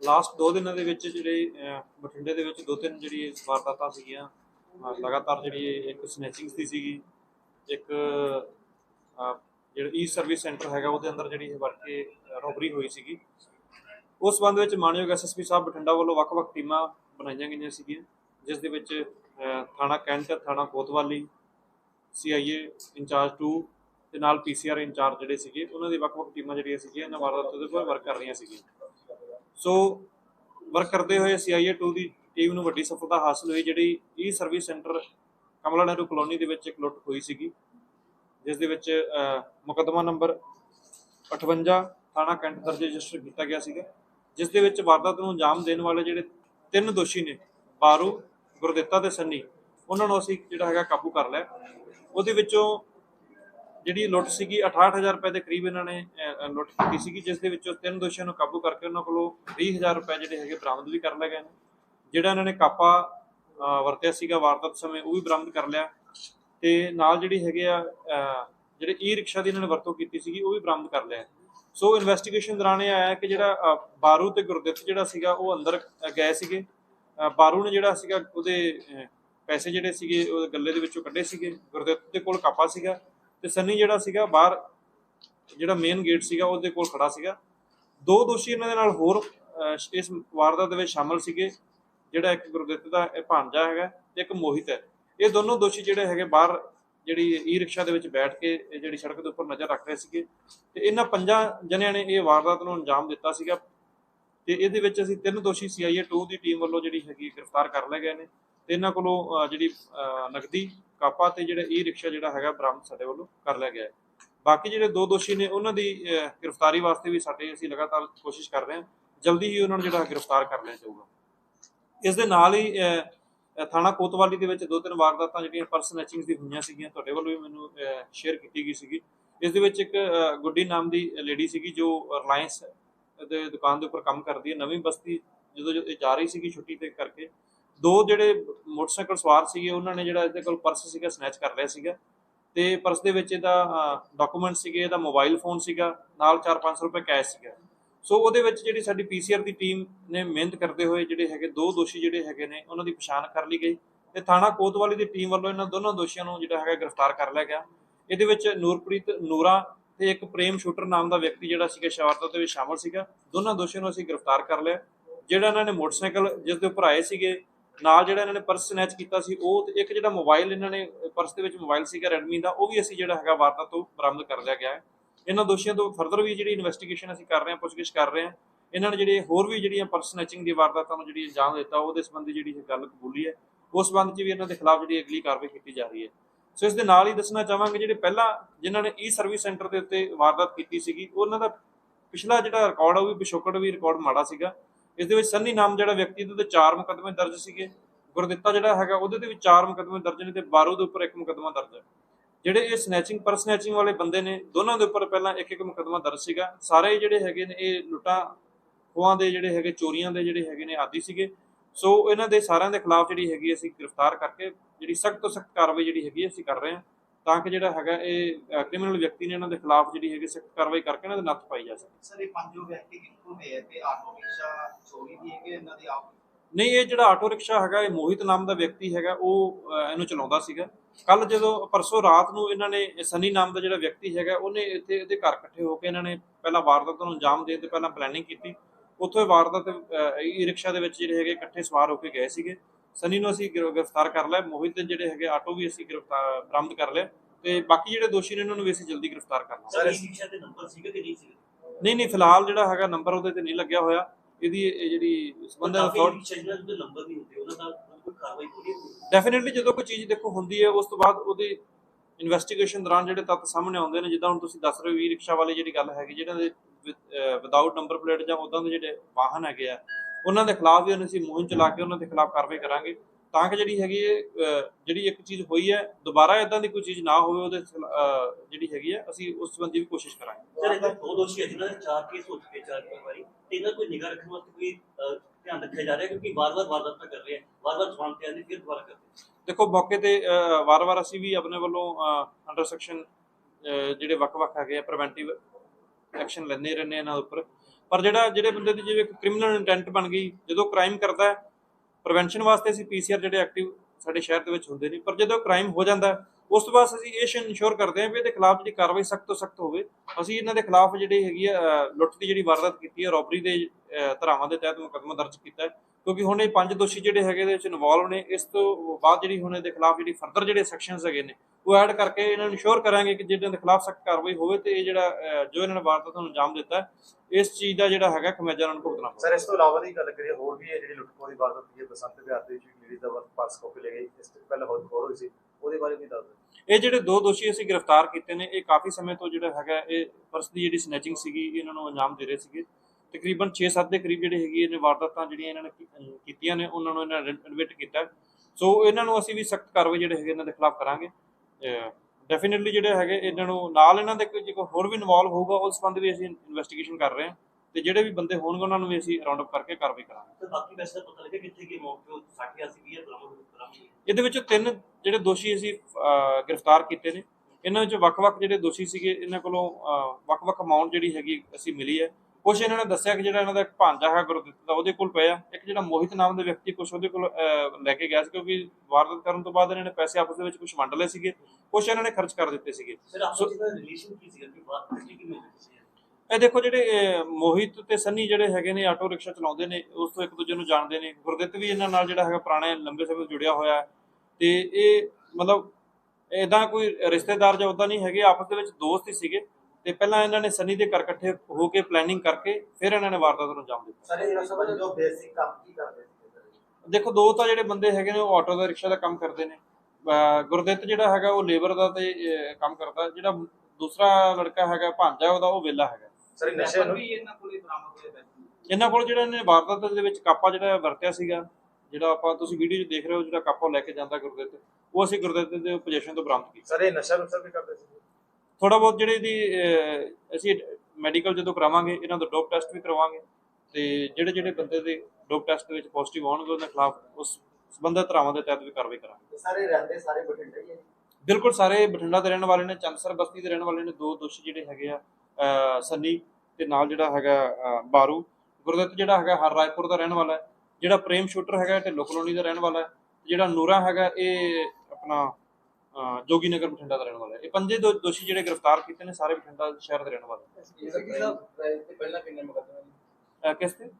Last ਦੋ ਦਿਨਾਂ ਦੇ ਵਿੱਚ ਜਿਹੜੇ ਬਠਿੰਡੇ ਦੇ ਵਿੱਚ ਦੋ ਤਿੰਨ ਜਿਹੜੀ ਵਾਰਦਾਤਾਂ ਸੀਗੀਆਂ ਲਗਾਤਾਰ ਜਿਹੜੀ ਇੱਕ ਸਨੈਚਿੰਗਸ ਦੀ ਸੀਗੀ, ਇੱਕ ਜਿਹੜਾ ਈ ਸਰਵਿਸ ਸੈਂਟਰ ਹੈਗਾ ਉਹਦੇ ਅੰਦਰ ਜਿਹੜੀ ਇਹ ਵੜ ਕੇ ਰੋਬਰੀ ਹੋਈ ਸੀਗੀ। ਉਸ ਸੰਬੰਧ ਵਿੱਚ ਮਾਨਯੋਗ ਐਸਐਸਪੀ ਸਾਹਿਬ ਬਠਿੰਡਾ ਵੱਲੋਂ ਵੱਖ-ਵੱਖ ਟੀਮਾਂ ਬਣਾਈਆਂ ਗਈਆਂ ਸੀਗੀਆਂ, ਜਿਸ ਦੇ ਵਿੱਚ ਥਾਣਾ ਕੈਂਟ, ਥਾਣਾ ਕੋਤਵਾਲੀ ਸੀਆਈਏ ਇੰਚਾਰਜ 2 ਤੇ ਨਾਲ ਪੀਸੀਆਰ ਇੰਚਾਰਜ ਜਿਹੜੇ ਸੀਗੇ, ਉਹਨਾਂ ਦੀ ਵੱਖ-ਵੱਖ ਟੀਮਾਂ ਜਿਹੜੀਆਂ ਸੀਗੀਆਂ ਇਹਨਾਂ ਵਾਰਦਾਤਾਂ ਦੇ ਉੱਪਰ ਵਰਕ ਕਰ ਰਹੀਆਂ ਸੀਗੀਆਂ। ਸੋ ਵਰਕ ਕਰਦੇ ਹੋਏ ਸੀਆਈਏ 2 ਦੀ ਟੀਮ ਨੂੰ ਵੱਡੀ ਸਫਲਤਾ ਹਾਸਲ ਹੋਈ ਜਿਹੜੀ E service centre Kamla Nehru colony ਦੇ ਵਿੱਚ ਇੱਕ ਲੁੱਟ ਹੋਈ ਸੀਗੀ ਜਿਸ ਦੇ ਵਿੱਚ ਅਹ, ਮੁਕੱਦਮਾ ਨੰਬਰ 58 ਥਾਣਾ ਕੈਂਟ ਦਰਜ ਰਜਿਸਟਰ ਕੀਤਾ ਗਿਆ ਸੀਗਾ ਜਿਸ ਦੇ ਵਿੱਚ ਵਾਰਦਾਤ ਨੂੰ ਅੰਜਾਮ ਦੇਣ ਵਾਲੇ ਜਿਹੜੇ ਤਿੰਨ ਦੋਸ਼ੀ ਨੇ ਬਾਰੂ ਗੁਰਦਿੱਤਾ ਤੇ ਸੰਨੀ ਉਹਨਾਂ ਨੂੰ ਅਸੀਂ ਜਿਹੜਾ ਹੈਗਾ ਕਾਬੂ ਕਰ ਲਿਆ। ਉਹਦੇ ਵਿੱਚੋਂ ਜਿਹੜੀ ਲੁੱਟ ਸੀਗੀ 68000 ਰੁਪਏ ਦੇ ਕਰੀਬ ਇਹਨਾਂ ਨੇ ਅਹ, ਲੁੱਟ ਕੀਤੀ ਸੀਗੀ ਜਿਸ ਦੇ ਵਿੱਚੋਂ ਤਿੰਨ ਦੋਸ਼ੀਆਂ ਨੂੰ ਕਾਬੂ ਕਰਕੇ ਉਹਨਾਂ ਕੋਲੋਂ 20000 ਰੁਪਏ ਜਿਹੜੇ ਹੈਗੇ ਬਰਾਮਦ ਵੀ ਕਰ ਲਏ ਗਏ ਨੇ। ਜਿਹੜਾ ਇਹਨਾਂ ਨੇ ਕਾਪਾ ਵਰਤਿਆ ਸੀਗਾ ਵਾਰਦਾਤ ਸਮੇਂ ਉਹ ਵੀ ਬਰਾਮਦ ਕਰ ਲਿਆ। ਤੇ ਨਾਲ ਜਿਹੜੀ ਹੈਗੇ ਆ ਜਿਹੜੇ ਈ ਰਿਕਸ਼ਾ ਦੀ ਇਹਨਾਂ ਨੇ ਵਰਤੋਂ ਕੀਤੀ ਸੀਗੀ ਉਹ ਵੀ ਬਰਾਮਦ ਕਰ ਲਿਆ। ਸੋ ਇਨਵੈਸਟੀਗੇਸ਼ਨ ਦੌਰਾਨ ਇਹ ਆਇਆ ਕਿ ਜਿਹੜਾ ਬਾਰੂ ਤੇ ਗੁਰਦਿੱਤ ਜਿਹੜਾ ਸੀਗਾ ਉਹ ਅੰਦਰ ਗਏ ਸੀਗੇ। ਬਾਰੂ ਨੇ ਜਿਹੜਾ ਸੀਗਾ ਉਹਦੇ ਪੈਸੇ ਜਿਹੜੇ ਸੀਗੇ ਉਹ ਗੱਲੇ ਦੇ ਵਿੱਚੋਂ ਕੱਢੇ ਸੀਗੇ। ਗੁਰਦਿੱਤ ਦੇ ਕੋਲ ਕਾਪਾ ਸੀਗਾ। ਤੇ ਸੰਨੀ ਜਿਹੜਾ ਸੀਗਾ ਬਾਹਰ ਜਿਹੜਾ ਮੇਨ ਗੇਟ ਸੀਗਾ ਉਹਦੇ ਕੋਲ ਖੜਾ ਸੀਗਾ। ਦੋ ਦੋਸ਼ੀ ਇਹਨਾਂ ਦੇ ਨਾਲ ਹੋਰ ਇਸ ਵਾਰਦਾਤ ਦੇ ਵਿੱਚ ਸ਼ਾਮਲ ਸੀਗੇ ਜਿਹੜਾ ਇੱਕ ਗੁਰਦਿੱਤ ਦਾ ਇਹ ਭਾਂਜਾ ਹੈਗਾ ਤੇ ਇੱਕ ਮੋਹਿਤ ਹੈ। ਇਹ ਦੋਨੋਂ ਦੋਸ਼ੀ ਜਿਹੜੇ ਹੈਗੇ ਬਾਹਰ ਜਿਹੜੀ ਈ ਰਿਕਸ਼ਾ ਦੇ ਵਿੱਚ ਬੈਠ ਕੇ ਜਿਹੜੀ ਸੜਕ ਦੇ ਉੱਪਰ ਨਜ਼ਰ ਰੱਖ ਰਹੇ ਸੀਗੇ। ਤੇ ਇਹਨਾਂ ਪੰਜਾਂ ਜਣਿਆਂ ਨੇ ਇਹ ਵਾਰਦਾਤ ਨੂੰ ਅੰਜਾਮ ਦਿੱਤਾ ਸੀਗਾ। ਤੇ ਇਹਦੇ ਵਿੱਚ ਅਸੀਂ ਤਿੰਨ ਦੋਸ਼ੀ ਸੀਆਈਏ 2 ਦੀ ਟੀਮ ਵੱਲੋਂ ਜਿਹੜੀ ਹੈਗੀ ਗ੍ਰਿਫਤਾਰ ਕਰ ਲਏ ਗਏ ਨੇ। ਤੇ ਇਹਨਾਂ ਕੋਲੋਂ ਜਿਹੜੀ ਅਹ, ਨਕਦੀ ਕਾਪਾ ਤੇ ਜਿਹੜਾ ਈ ਰਿਕਸ਼ਾ ਜਿਹੜਾ ਹੈਗਾ ਬਰਾਮਦ ਸਾਡੇ ਵੱਲੋਂ ਕਰ ਲਿਆ ਗਿਆ ਹੈ। ਬਾਕੀ ਜਿਹੜੇ ਦੋ ਦੋਸ਼ੀ ਨੇ, ਉਹਨਾਂ ਦੀ ਗ੍ਰਿਫਤਾਰੀ ਵਾਸਤੇ ਵੀ ਸਾਡੇ ਅਸੀਂ ਲਗਾਤਾਰ ਕੋਸ਼ਿਸ਼ ਕਰ ਰਹੇ ਹਾਂ। ਜਲਦੀ ਹੀ ਉਹਨਾਂ ਨੂੰ ਜਿਹੜਾ ਗ੍ਰਿਫਤਾਰ ਕਰ ਲਿਆ ਜਾਊਗਾ। ਇਸ ਦੇ ਨਾਲ ਹੀ ਥਾਣਾ ਕੋਤਵਾਲੀ ਦੇ ਵਿੱਚ ਦੋ ਤਿੰਨ ਵਾਰਦਾਤਾਂ ਜਿਹੜੀਆਂ ਪਰਸ ਸਨੈਚਿੰਗ ਦੀ ਹੋਈਆਂ ਸੀਗੀਆਂ, ਤੁਹਾਡੇ ਵੱਲੋਂ ਵੀ ਮੈਨੂੰ ਸ਼ੇਅਰ ਕੀਤੀ ਗਈ ਸੀਗੀ। ਇਸ ਦੇ ਵਿੱਚ ਇੱਕ ਗੁੱਡੀ ਨਾਮ ਦੀ ਲੇਡੀ ਸੀਗੀ ਜੋ ਰਿਲਾਇੰਸ ਦੇ ਦੁਕਾਨ ਦੇ ਉੱਪਰ ਕੰਮ ਕਰਦੀ ਹੈ। ਨਵੀਂ ਬਸਤੀ ਜਦੋਂ ਜਦੋਂ ਇਹ ਜਾ ਰਹੀ ਸੀਗੀ ਛੁੱਟੀ ਤੇ ਕਰਕੇ ਦੋ ਜਿਹੜੇ ਮੋਟਰਸਾਈਕਲ ਸਵਾਰ ਸੀਗੇ, ਉਹਨਾਂ ਨੇ ਜਿਹੜਾ ਇਹਦੇ ਕੋਲ ਪਰਸ ਸੀਗਾ ਸਨੈਚ ਕਰ ਲਿਆ ਸੀਗਾ। ਤੇ ਪਰਸ ਦੇ ਵਿੱਚ ਇਹਦਾ ਡਾਕੂਮੈਂਟ ਸੀਗੇ, ਇਹਦਾ ਮੋਬਾਈਲ ਫੋਨ ਸੀਗਾ, ਨਾਲ 4-500 ਰੁਪਏ ਕੈਸ਼ ਸੀਗਾ। ਸੋ ਉਹਦੇ ਵਿੱਚ ਜਿਹੜੀ ਸਾਡੀ ਪੀਸੀਆਰ ਦੀ ਟੀਮ ਨੇ ਮਿਹਨਤ ਕਰਦੇ ਹੋਏ ਜਿਹੜੇ ਹੈਗੇ, ਦੋ ਦੋਸ਼ੀ ਜਿਹੜੇ ਹੈਗੇ ਨੇ, ਉਹਨਾਂ ਦੀ ਪਛਾਣ ਕਰ ਲਈ ਗਈ। ਤੇ ਥਾਣਾ ਕੋਤਵਾਲੀ ਦੀ ਟੀਮ ਵੱਲੋਂ ਇਹਨਾਂ ਦੋਨਾਂ ਦੋਸ਼ੀਆਂ ਨੂੰ ਜਿਹੜਾ ਹੈਗਾ ਗ੍ਰਿਫਤਾਰ ਕਰ ਲਿਆ ਗਿਆ। ਇਹਦੇ ਵਿੱਚ ਨੂਰਪ੍ਰੀਤ ਨੂਰਾ ਤੇ ਇੱਕ ਪ੍ਰੇਮ ਸ਼ੂਟਰ ਨਾਮ ਦਾ ਵਿਅਕਤੀ ਜਿਹੜਾ ਸੀਗਾ ਸ਼ਵਾਰਤ ਦੇ ਵਿੱਚ ਸ਼ਾਮਲ ਸੀਗਾ। ਦੋਨਾਂ ਦੋਸ਼ੀਆਂ ਨੂੰ ਅਸੀਂ ਗ੍ਰਿਫਤਾਰ ਕਰ ਲਿਆ। ਜਿਹੜਾ ਇਹਨਾਂ ਨੇ ਮੋਟਰਸਾਈਕਲ ਜਿਸ ਦੇ ਉੱਪਰ ਆਏ ਸੀਗੇ ਨਾਲ ਜਿਹੜਾ ਇਹਨਾਂ ਨੇ ਪਰਸ ਸਨੈਚ ਕੀਤਾ ਸੀ, ਉਹ ਤੇ ਇੱਕ ਜਿਹੜਾ ਮੋਬਾਈਲ ਇਹਨਾਂ ਨੇ ਪਰਸ ਦੇ ਵਿੱਚ ਮੋਬਾਈਲ ਸੀਗਾ ਰੈਡਮੀ ਦਾ, ਉਹ ਵੀ ਅਸੀਂ ਜਿਹੜਾ ਹੈਗਾ ਵਾਰਦਾਤ ਤੋਂ ਬਰਾਮਦ ਕਰ ਲਿਆ ਗਿਆ ਹੈ। ਇਹਨਾਂ ਦੋਸ਼ੀਆਂ ਤੋਂ ਫਰਦਰ ਵੀ ਜਿਹੜੀ ਇਨਵੈਸਟੀਗੇਸ਼ਨ ਅਸੀਂ ਕਰ ਰਹੇ ਹਾਂ, ਪੁੱਛਗਿੱਛ ਕਰ ਰਹੇ ਹਾਂ। ਇਹਨਾਂ ਨੇ ਜਿਹੜੇ ਹੋਰ ਵੀ ਜਿਹੜੀਆਂ ਪਰਸ ਸਨੈਚਿੰਗ ਦੀ ਵਾਰਦਾਤਾਂ ਨੂੰ ਜਿਹੜੀ ਅੰਜਾਮ ਦਿੱਤਾ, ਉਹਦੇ ਸੰਬੰਧੀ ਜਿਹੜੀ ਇਹ ਗੱਲ ਕਬੂਲੀ ਹੈ। ਉਸ ਸੰਬੰਧ 'ਚ ਵੀ ਇਹਨਾਂ ਦੇ ਖਿਲਾਫ ਜਿਹੜੀ ਅਗਲੀ ਕਾਰਵਾਈ ਕੀਤੀ ਜਾ ਰਹੀ ਹੈ। ਸੋ ਇਸ ਦੇ ਨਾਲ ਹੀ ਦੱਸਣਾ ਚਾਹਾਂਗੇ, ਜਿਹੜੇ ਪਹਿਲਾਂ ਜਿਨ੍ਹਾਂ ਨੇ ਈ ਸਰਵਿਸ ਸੈਂਟਰ ਦੇ ਉੱਤੇ ਵਾਰਦਾਤ ਕੀਤੀ ਸੀਗੀ, ਉਹਨਾਂ ਦਾ ਪਿਛਲਾ ਜਿਹੜਾ ਰਿਕਾਰਡ ਆ, ਉਹ ਵੀ ਪਿਛੋਕੜ ਵੀ ਰਿਕਾਰਡ ਮਾੜਾ ਸੀਗਾ। ਇਸ ਦੇ ਵਿੱਚ ਸੰਨੀ ਨਾਮ ਜਿਹੜਾ ਵਿਅਕਤੀ ਦੇ ਉੱਤੇ ਚਾਰ ਮੁਕੱਦਮੇ ਦਰਜ ਸੀਗੇ। ਗੁਰਦਿੱਤਾ ਜਿਹੜਾ ਹੈਗਾ, ਉਹਦੇ ਤੇ ਵੀ ਚਾਰ ਮੁਕੱਦਮੇ ਦਰਜ ਨੇ ਤੇ ਬਾਰੂ ਦੇ ਉੱਪਰ ਇੱਕ ਮੁਕੱਦਮਾ ਦਰਜ ਹੈ। ਜਿਹੜੇ ਇਹ ਸਨੈਚਿੰਗ ਪਰ ਸਨੈਚਿੰਗ ਵਾਲੇ ਬੰਦੇ ਨੇ, ਦੋਨਾਂ ਦੇ ਉੱਪਰ ਪਹਿਲਾਂ ਇੱਕ ਇੱਕ ਮੁਕੱਦਮਾ ਦਰਜ ਸੀਗਾ। ਸਾਰੇ ਜਿਹੜੇ ਹੈਗੇ ਨੇ, ਇਹ ਲੁੱਟਾਂ, ਖੋਹਾਂ ਦੇ ਜਿਹੜੇ ਹੈਗੇ, ਚੋਰੀਆਂ ਦੇ ਜਿਹੜੇ ਹੈਗੇ ਨੇ ਆਦੀ ਸੀਗੇ। ਸੋ ਇਹਨਾਂ ਦੇ ਸਾਰਿਆਂ ਦੇ ਖਿਲਾਫ ਜਿਹੜੀ ਹੈਗੀ, ਅਸੀਂ ਗ੍ਰਿਫਤਾਰ ਕਰਕੇ ਜਿਹੜੀ ਸਖਤ ਤੋਂ ਸਖਤ ਕਾਰਵਾਈ ਜਿਹੜੀ ਹੈਗੀ, ਅਸੀਂ ਕਰ ਰਹੇ ਹਾਂ। ਤਾਂ ਕਿ ਜਿਹੜਾ ਹੈਗਾ ਇਹ ਕ੍ਰਿਮੀਨਲ ਵਿਅਕਤੀ ਨੇ ਇਹਨਾਂ ਦੇ ਖਿਲਾਫ ਜਿਹੜੀ ਹੈਗੀ ਸਖਤ ਕਾਰਵਾਈ ਕਰਕੇ ਇਹਨਾਂ ਦੇ ਨੱਥ ਪਾਈ ਜਾ ਸਕੇ। ਸਰ ਇਹ ਪੰਜੋ ਵਿਅਕਤੀ ਕਿੱਥੋਂ ਦੇ ਹੈ ਤੇ ਆਟੋ ਰਿਕਸ਼ਾ ਚੋਰੀ ਦੀ ਹੈ ਕਿ ਇਹਨਾਂ ਦੀ ਆਪ? ਨਹੀਂ ਇਹ ਜਿਹੜਾ ਆਟੋ ਰਿਕਸ਼ਾ ਹੈਗਾ ਇਹ ਮੋਹਿਤ ਨਾਮ ਦਾ ਵਿਅਕਤੀ ਹੈਗਾ ਉਹ ਇਹਨੂੰ ਚਲਾਉਂਦਾ ਸੀਗਾ। ਕੱਲ ਜਦੋਂ ਪਰਸੋਂ ਰਾਤ ਨੂੰ ਇਹਨਾਂ ਨੇ ਸਨੀ ਨਾਮ ਦਾ ਜਿਹੜਾ ਵਿਅਕਤੀ ਹੈਗਾ ਉਹਨੇ ਇੱਥੇ ਇਹਦੇ ਘਰ ਇਕੱਠੇ ਹੋ ਕੇ ਇਹਨਾਂ ਨੇ ਪਹਿਲਾਂ ਵਾਰਦਾਤ ਨੂੰ ਅੰਜਾਮ ਦੇਣ ਤੋਂ ਪਹਿਲਾਂ ਪਲੈਨਿੰਗ ਕੀਤੀ। ਉੱਥੋਂ ਇਹ ਵਾਰਦਾਤ ਈ ਰਿਕਸ਼ਾ ਦੇ ਵਿੱਚ ਜਿਹੜੇ ਹੈਗੇ ਇਕੱਠੇ ਸਵਾਰ ਹੋ ਕੇ ਗਏ ਸੀਗੇ। ਸਨੀ ਨੂੰ ਅਸੀਂ ਗਿਰ- ਗ੍ਰਿਫਤਾਰ ਕਰ ਲਿਆ। ਮੋਹਿਤ ਦੇ ਜਿਹੜੇ ਹੈਗੇ ਆਟੋ ਵੀ ਅਸੀਂ ਗ੍ਰਿਫਤਾਰ ਬਰਾਮਦ ਕਰ ਲਿਆ। ਤੇ ਬਾਕੀ ਜਿਹੜੇ ਦੋਸ਼ੀ ਨੇ ਇਹਨਾਂ ਨੂੰ ਵੀ ਅਸੀਂ ਜਲਦੀ ਗ੍ਰਿਫਤਾਰ ਕਰ ਲਾਂਗੇ। ਸਰ ਇਸ ਰਿਕਸ਼ਾ ਦੇ ਨੰਬਰ ਸੀਗਾ ਕਿ ਨਹੀਂ ਸੀਗਾ? ਨਹੀਂ ਨਹੀਂ ਫਿਲਹਾਲ ਜਿਹੜਾ ਹੈਗਾ ਨੰਬਰ ਉਹਦੇ ਤੇ ਨਹੀਂ ਲੱਗਿਆ ਹੋਇਆ। ਇਹਦੀ ਇਹ ਜਿਹੜੀ ਸੰਬੰਧਿਤ ਅਥਾਰਟੀ ਦੇ ਨੰਬਰ ਨਹੀਂ ਹੁੰਦੇ ਉਹਨਾਂ ਦਾ ਕੋਈ ਕਾਰਵਾਈ ਪੂਰੀ ਹੁੰਦੀ ਡੈਫੀਨਿਟਲੀ ਜਦੋਂ ਕੋਈ ਚੀਜ਼ ਦੇਖੋ ਹੁੰਦੀ ਹੈ ਉਸ ਤੋਂ ਬਾਅਦ ਉਹਦੀ ਇਨਵੈਸਟੀਗੇਸ਼ਨ ਦੌਰਾਨ ਜਿਹੜੇ ਤੱਥ ਸਾਹਮਣੇ ਆਉਂਦੇ ਨੇ ਜਿੱਦਾਂ ਹੁਣ ਤੁਸੀਂ ਦੱਸ ਰਹੇ ਹੋ ਵੀ ਰਿਕਸ਼ਾ ਵਾਲੀ ਜਿਹੜੀ ਗੱਲ ਹੈਗੀ ਜਿਹਨਾਂ ਦੇ ਵਿਦਆਊਟ ਨੰਬਰ ਪਲੇਟ ਜਾਂ ਉਦਾਂ ਦੇ ਜਿਹੜੇ ਵਾਹਨ ਹੈਗੇ ਆ ਉਹਨਾਂ ਦੇ ਖਿਲਾਫ ਵੀ ਅਸੀਂ ਮੁਹਿੰਮ ਚਲਾ ਕੇ ਉਹਨਾਂ ਦੇ ਖਿਲਾਫ ਕਾਰਵਾਈ ਕਰਾਂਗੇ। ਤਾਂ ਕਿ ਜਿਹੜੀ ਹੈਗੀ ਹੈ ਜਿਹੜੀ ਇੱਕ ਚੀਜ਼ ਹੋਈ ਹੈ ਦੁਬਾਰਾ ਇਦਾਂ ਦੀ ਕੋਈ ਚੀਜ਼ ਨਾ ਹੋਵੇ ਉਹਦੇ ਜਿਹੜੀ ਹੈਗੀ ਹੈ ਅਸੀਂ ਉਸ ਸੰਬੰਧੀ ਵੀ ਕੋਸ਼ਿਸ਼ ਕਰਾਂਗੇ। ਸਰ ਇਹਦਾ ਦੋ ਦੋਸ਼ੀ ਹੈ ਜਿਨ੍ਹਾਂ ਦੇ ਚਾਰ ਕੇਸ ਹੋ ਚੁੱਕੇ ਚਾਰ ਵਾਰੀ ਤੇ ਇਹਨਾਂ ਕੋਈ ਨਿਗਾਹ ਰੱਖਣ ਵਾਸਤੇ ਕੋਈ ਧਿਆਨ ਰੱਖਿਆ ਜਾ ਰਿਹਾ ਕਿਉਂਕਿ ਵਾਰ-ਵਾਰ ਵਾਰਦਾਤਾਂ ਕਰ ਰਹੇ ਆ ਵਾਰ-ਵਾਰ ਜਵਾਨ ਤੇ ਆਉਂਦੇ ਫਿਰ ਦੁਬਾਰਾ ਕਰਦੇ। ਦੇਖੋ ਮੌਕੇ ਤੇ ਵਾਰ-ਵਾਰ ਅਸੀਂ ਵੀ ਆਪਣੇ ਵੱਲੋਂ ਅੰਡਰ ਸੈਕਸ਼ਨ ਜਿਹੜੇ ਵੱਖ-ਵੱਖ ਹੈਗੇ ਆ ਪ੍ਰੀਵੈਂਟਿਵ ਐਕਸ਼ਨ ਲੈਂਦੇ ਰਹਿੰਦੇ ਇਹਨਾਂ ਉੱਪਰ। ਪਰ ਜਿਹੜਾ ਜਿਹੜੇ ਬੰਦੇ ਦੀ ਜਿਵੇਂ ਕ੍ਰਿਮੀਨਲ ਇੰਟੈਂਟ ਬਣ ਗਈ ਜਦੋਂ ਕ੍ਰਾਈਮ ਕਰਦਾ ਪ੍ਰੀਵੈਂਸ਼ਨ ਵਾਸਤੇ ਅਸੀਂ ਪੀਸੀਆਰ ਜਿਹੜੇ ਐਕਟਿਵ ਸਾਡੇ ਸ਼ਹਿਰ ਦੇ ਵਿੱਚ ਹੁੰਦੇ ਨੇ ਪਰ ਜਦੋਂ ਕ੍ਰਾਈਮ ਹੋ ਜਾਂਦਾ ਉਸ ਤੋਂ ਬਾਅਦ ਅਸੀਂ ਇਹ ਇਨਸ਼ੋਰ ਕਰਦੇ ਹਾਂ ਵੀ ਇਹਦੇ ਖਿਲਾਫ ਜਿਹੜੀ ਕਾਰਵਾਈ ਸਖਤ ਤੋਂ ਸਖਤ ਹੋਵੇ। ਅਸੀਂ ਇਹਨਾਂ ਦੇ ਖਿਲਾਫ ਜਿਹੜੀ ਹੈਗੀ ਆ ਲੁੱਟ ਦੀ ਜਿਹੜੀ ਵਾਰਦਾਤ ਕੀਤੀ ਹੈ ਰੋਬਰੀ ਦੇ ਅਹ, ਧਾਰਾਵਾਂ ਦੇ ਤਹਿਤ ਮੁਕੱਦਮਾ ਦਰਜ ਕੀਤਾ ਹੈ। ਕਿਉਂਕਿ ਹੁਣ ਇਹ ਪੰਜ ਦੋਸ਼ੀ ਜਿਹੜੇ ਹੈਗੇ ਇਹਦੇ ਵਿੱਚ ਇਨਵੋਲਵ ਨੇ ਇਸ ਤੋਂ ਬਾਅਦ ਜਿਹੜੀ ਹੁਣ ਇਹਦੇ ਖਿਲਾਫ ਜਿਹੜੀ ਫਰਦਰ ਜਿਹੜੇ ਸੈਕਸ਼ਨਸ ਹੈਗੇ ਨੇ ਉਹ ਐਡ ਕਰਕੇ ਇਹਨਾਂ ਨੂੰ ਇਨਸ਼ੋਰ ਕਰਾਂਗੇ ਕਿ ਜਿਹਨਾਂ ਦੇ ਖਿਲਾਫ ਸਖਤ ਕਾਰਵਾਈ ਹੋਵੇ ਤੇ ਇਹ ਜਿਹੜਾ ਜੋ ਇਹਨਾਂ ਨੇ ਵਾਰਦਾਤ ਨੂੰ ਅੰਜਾਮ ਦਿੱਤਾ ਇਸ ਚੀਜ਼ ਦਾ ਜਿਹੜਾ ਹੈਗਾ ਖਮਿਆਜਾ ਉਹਨਾਂ ਨੂੰ ਭੁਗਤਣਾ ਸਰ ਇਸ ਤੋਂ ਇਲਾਵਾ ਦੀ ਗੱਲ ਕਰੀਏ ਹੋਰ ਵੀ ਹੈ ਜਿਹੜੀ ਲੁੱਟਖੋ ਦੀ ਵਾਰਦਾਤ ਹੋਈ ਹੈ ਬਸੰਤ ਵਿਹਾਰ ਦੇ ਵਿੱਚ ਵੀ ਲੇਡੀ ਦਾ ਪਰਸ ਕਾਪੀ ਲੈ ਗਈ ਇਸ ਤੋਂ ਪਹਿਲਾਂ ਹੋਰ ਹੋਰ ਹੋਈ ਸੀ ਉਹਦੇ ਬਾਰੇ ਵੀ ਦੱਸ ਦਿਓ। ਇਹ ਜਿਹੜੇ ਦੋ ਦੋਸ਼ੀ ਅਸੀਂ ਗ੍ਰਿਫਤਾਰ ਕੀਤੇ ਨੇ ਇਹ ਕਾਫੀ ਸਮੇਂ ਤੋਂ ਜਿਹੜਾ ਹੈਗਾ ਇਹ ਪਰਸ ਦੀ ਜਿਹੜੀ ਸਨੈਚਿੰਗ ਸੀਗੀ ਇਹਨਾਂ ਨੂੰ ਅੰਜਾਮ ਦੇ ਰਹੇ ਸੀਗੇ। ਤਕਰੀਬਨ 6-7 ਦੇ ਕਰੀਬ ਜਿਹੜੇ ਹੈਗੀ ਨੇ ਵਾਰਦਾਤਾਂ ਜਿਹੜੀਆਂ ਇਹਨਾਂ ਨੇ ਕੀ- ਕੀਤੀਆਂ ਨੇ ਉਹਨਾਂ ਨੂੰ ਇਹਨਾਂ ਨੇ ਐਡਮਿਟ ਕੀਤਾ। ਸੋ ਇਹਨਾਂ ਨੂੰ ਅਸੀਂ ਵੀ ਸਖਤ ਕਾਰਵਾਈ ਜਿਹੜੇ ਹੈਗੇ ਇਹਨਾਂ ਦੇ ਖਿਲਾਫ ਕਰਾਂਗੇ। ਡੈਫੀਨਿਟਲੀ ਜਿਹੜੇ ਹੈਗੇ ਇਹਨਾਂ ਨੂੰ ਨਾਲ ਇਹਨਾਂ ਦੇ ਕੋਈ ਜੇ ਕੋਈ ਹੋਰ ਵੀ ਇਨਵੋਲਵ ਹੋਊਗਾ ਉਸ ਸੰਬੰਧ ਵੀ ਅਸੀਂ ਇਨਵੈਸਟੀਗੇਸ਼ਨ ਕਰ ਰਹੇ ਹਾਂ। ਤੇ ਜਿਹੜੇ ਵੀ ਬੰਦੇ ਹੋਣਗੇ ਉਹਨਾਂ ਨੂੰ ਵੀ ਅਸੀਂ ਰਾਉਂਡ ਅਪ ਕਰਕੇ ਕਾਰਵਾਈ ਕਰਾਂਗੇ। ਤੇ ਬਾਕੀ ਵੈਸੇ ਤਾਂ ਪਤਾ ਲੱਗਿਆ ਕਿੱਥੇ ਕੀ ਮੌਕੇ ਤੋਂ 60 80 20 ਬਰਾਮਦ ਬਰਾਮਦ ਹੋਈ। ਇਹਦੇ ਵਿੱਚ ਤਿੰਨ ਜਿਹੜੇ ਦੋਸ਼ੀ ਅਸੀਂ ਅਹ, ਗ੍ਰਿਫਤਾਰ ਕੀਤੇ ਨੇ। ਇਹਨਾਂ ਵਿੱਚ ਵੱਖ-ਵੱਖ ਜਿਹੜੇ ਦੋਸ਼ੀ ਸੀਗੇ ਇਹਨਾਂ ਕੋਲੋਂ ਅਹ, ਵੱਖ-ਵੱਖ ਅਮਾਉਂਟ ਜਿਹੜੀ ਹੈਗੀ ਅਸੀਂ ਮਿਲੀ ਹੈ। ਕੁਝ ਇਹਨਾਂ ਨੇ ਦੱਸਿਆ ਕਿ ਜਿਹੜਾ ਇਹਨਾਂ ਦਾ ਇੱਕ ਭਾਂਜਾ ਹੈ ਗੁਰਦਿੱਤ ਦਾ ਉਹਦੇ ਕੋਲ ਪਿਆ ਇੱਕ ਜਿਹੜਾ ਮੋਹਿਤ ਨਾਮ ਦੇ ਵਿਅਕਤੀ ਕੁਝ ਉਹਦੇ ਕੋਲ ਲੈ ਕੇ ਗਿਆ ਸੀ ਕਿਉਂਕਿ ਵਾਰਦਾਤ ਕਰਨ ਤੋਂ ਬਾਅਦ ਇਹਨਾਂ ਨੇ ਪੈਸੇ ਆਪਸ ਦੇ ਵਿੱਚ ਕੁਝ ਵੰਡ ਲਏ ਸੀਗੇ। ਕੁਝ ਇਹਨਾਂ ਨੇ ਖਰਚ ਕਰ ਦਿੱਤੇ ਸੀਗੇ। ਇਹ ਦੇਖੋ ਜਿਹੜੇ ਮੋਹਿਤ ਤੇ ਸੰਨੀ ਜਿਹੜੇ ਹੈਗੇ ਨੇ ਆਟੋ ਰਿਕਸ਼ਾ ਚਲਾਉਂਦੇ ਨੇ ਉਸ ਤੋਂ ਇੱਕ ਦੂਜੇ ਨੂੰ ਜਾਣਦੇ ਨੇ। ਗੁਰਦਿੱਤ ਵੀ ਇਹਨਾਂ ਨਾਲ ਜਿਹੜਾ ਹੈਗਾ ਪੁਰਾਣੇ ਲੰਬੇ ਸਮੇਂ ਤੋਂ ਜੁੜਿਆ ਹੋਇਆ ਤੇ ਇਹ ਮਤਲਬ ਇਦਾਂ ਕੋਈ ਰਿਸ਼ਤੇਦਾਰ ਜਾਂ ਉਦਾਂ ਨਹੀਂ ਹੈਗੇ ਆਪਸ ਦੇ ਵਿੱਚ ਦੋਸਤ ਹੀ ਸੀਗੇ। ਤੇ ਪਹਿਲਾਂ ਇਹਨਾਂ ਨੇ ਸੰਨੀ ਦੇ ਘਰ ਇਕੱਠੇ ਹੋ ਕੇ ਪਲੈਨਿੰਗ ਕਰਕੇ ਫਿਰ ਇਹਨਾਂ ਨੇ ਵਾਰਦਾਤ ਨੂੰ ਅੰਜਾਮ ਦਿੱਤਾ। ਸਰ ਇਹ ਸਮਝ ਜੋ ਬੇਸਿਕ ਕੰਮ ਕੀ ਕਰਦੇ ਸੀ ਦੇਖੋ ਦੋ ਤਾਂ ਜਿਹੜੇ ਬੰਦੇ ਹੈਗੇ ਨੇ ਉਹ ਆਟੋ ਦਾ ਰਿਕਸ਼ਾ ਦਾ ਕੰਮ ਕਰਦੇ ਨੇ। ਗੁਰਦਿੱਤ ਜਿਹੜਾ ਹੈਗਾ ਉਹ ਲੇਬਰ ਦਾ ਤੇ ਕੰਮ ਕਰਦਾ। ਜਿਹੜਾ ਦੂਸਰਾ ਲੜਕਾ ਹੈਗਾ ਭਾਂਜਾ ਉਹਦਾ ਉਹ ਵਿਹਲਾ ਹੈਗਾ। ਸਰ ਨਸ਼ੇ ਨੂੰ ਵੀ ਇਹਨਾਂ ਕੋਲੇ ਬਰਾਮਦ ਹੋਏ ਇਹਨਾਂ ਕੋਲ ਜਿਹੜਾ ਇਹਨੇ ਵਾਰਦਾਤ ਦੇ ਵਿੱਚ ਕਾਪਾ ਜਿਹੜਾ ਵਰਤਿਆ ਸੀਗਾ ਜਿਹੜਾ ਆਪਾਂ ਤੁਸੀਂ ਵੀਡੀਓ 'ਚ ਦੇਖ ਰਹੇ ਹੋ ਜਿਹੜਾ ਕਾਪਾ ਲੈ ਕੇ ਜਾਂਦਾ ਗੁਰਦਿੱਤ। ਉਹ ਅਸੀਂ ਗੁਰਦਿੱਤ ਦੇ ਪੋਜੀਸ਼ਨ ਤੋਂ ਬਰਾਮਦ ਕੀਤਾ। ਸਰ ਇਹ ਨਸ਼ਾ ਨੁਸ਼ਾ ਵੀ ਕਰਦੇ ਸੀ? ਥੋੜਾ ਬਹੁਤ ਜਿਹੜੇ ਦੀ ਅਸੀਂ ਮੈਡੀਕਲ ਜਦੋਂ ਕਰਾਵਾਂਗੇ ਇਹਨਾਂ ਦਾ ਡੋਪ ਟੈਸਟ ਵੀ ਕਰਵਾਵਾਂਗੇ ਤੇ ਜਿਹੜੇ ਜਿਹੜੇ ਬੰਦੇ ਦੇ ਡੋਪ ਟੈਸਟ ਦੇ ਵਿੱਚ ਪੋਜ਼ਿਟਿਵ ਆਉਣਗੇ ਉਹਨਾਂ ਖਿਲਾਫ ਉਸ ਸੰਬੰਧਿਤ ਧਾਰਾਵਾਂ ਦੇ ਤਹਿਤ ਵੀ ਕਾਰਵਾਈ ਕਰਾਂਗੇ। ਸਾਰੇ ਰਹਿੰਦੇ ਸਾਰੇ ਬਠਿੰਡੇ ਹੀ ਬਿਲਕੁਲ ਸਾਰੇ ਬਠਿੰਡਾ ਦੇ ਰਹਿਣ ਵਾਲੇ ਨੇ ਚੰਦਸਰ ਬਸਤੀ ਦੇ ਰਹਿਣ ਵਾਲੇ ਨੇ ਦੋ ਦੋਸ਼ੀ ਜਿਹੜੇ ਹੈਗੇ ਆ ਸੰਨੀ ਤੇ ਨਾਲ ਜਿਹੜਾ ਹੈਗਾ ਬਾਰੂ। ਗੁਰਦੱਤ ਜਿਹੜਾ ਹੈਗਾ ਹਰ ਰਾਏਪੁਰ ਦਾ ਰਹਿਣ ਵਾਲਾ ਹੈ। ਜਿਹੜਾ ਪ੍ਰੇਮ ਸ਼ੂਟਰ ਹੈਗਾ ਢਿੱਲੋਂ ਕਲੋਨੀ ਦਾ ਰਹਿਣ ਵਾਲਾ ਹੈ। ਜਿਹੜਾ ਨੂਰਾ ਹੈਗਾ ਇਹ ਆਪਣਾ ਜੋਗੀ ਨਗਰ ਬਠਿੰਡਾ ਦਾ ਰਹਿਣ ਵਾਲਾ ਹੈ। ਇਹ ਪੰਜੇ ਦੋ- ਦੋਸ਼ੀ ਜਿਹੜੇ ਗ੍ਰਿਫਤਾਰ ਕੀਤੇ ਨੇ ਸਾਰੇ ਬਠਿੰਡਾ ਸ਼ਹਿਰ ਦੇ ਰਹਿਣ ਵਾਲੇ ਪਹਿਲਾਂ ਕਿੰਨੇ ਮੁਕੱਦਮੇ ਅਹ ਕਿਸ ਤੇ?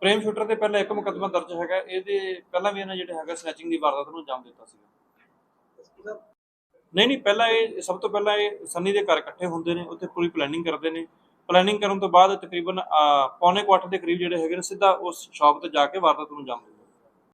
ਪ੍ਰੇਮ ਸ਼ੂਟਰ ਤੇ ਪਹਿਲਾਂ ਇੱਕ ਮੁਕੱਦਮਾ ਦਰਜ ਹੈਗਾ। ਇਹਦੇ ਪਹਿਲਾਂ ਵੀ ਇਹਨਾਂ ਜਿਹੜੇ ਹੈਗਾ ਸਨੈਚਿੰਗ ਦੀ ਵਾਰਦਾਤ ਨੂੰ ਅੰਜਾਮ ਦਿੱਤਾ ਸੀਗਾ। ਨਹੀਂ ਨਹੀਂ ਪਹਿਲਾਂ ਇਹ ਸਭ ਤੋਂ ਪਹਿਲਾਂ ਇਹ ਸੰਨੀ ਦੇ ਘਰ ਇਕੱਠੇ ਹੁੰਦੇ ਨੇ। ਉੱਥੇ ਪੂਰੀ ਪਲੈਨਿੰਗ ਕਰਦੇ ਨੇ। ਪਲੈਨਿੰਗ ਕਰਨ ਤੋਂ ਬਾਅਦ ਤਕਰੀਬਨ ਅਹ, ਪੌਣੇ ਕੁ ਅੱਠ ਦੇ ਕਰੀਬ ਜਿਹੜੇ ਹੈਗੇ ਨੇ ਸਿੱਧਾ ਉਸ ਸ਼ਾਪ ਤੇ ਜਾ ਕੇ ਵਾਰਦਾਤ ਨੂੰ ਅੰਜਾਮ ਦਿੰਦੇ ਨੇ।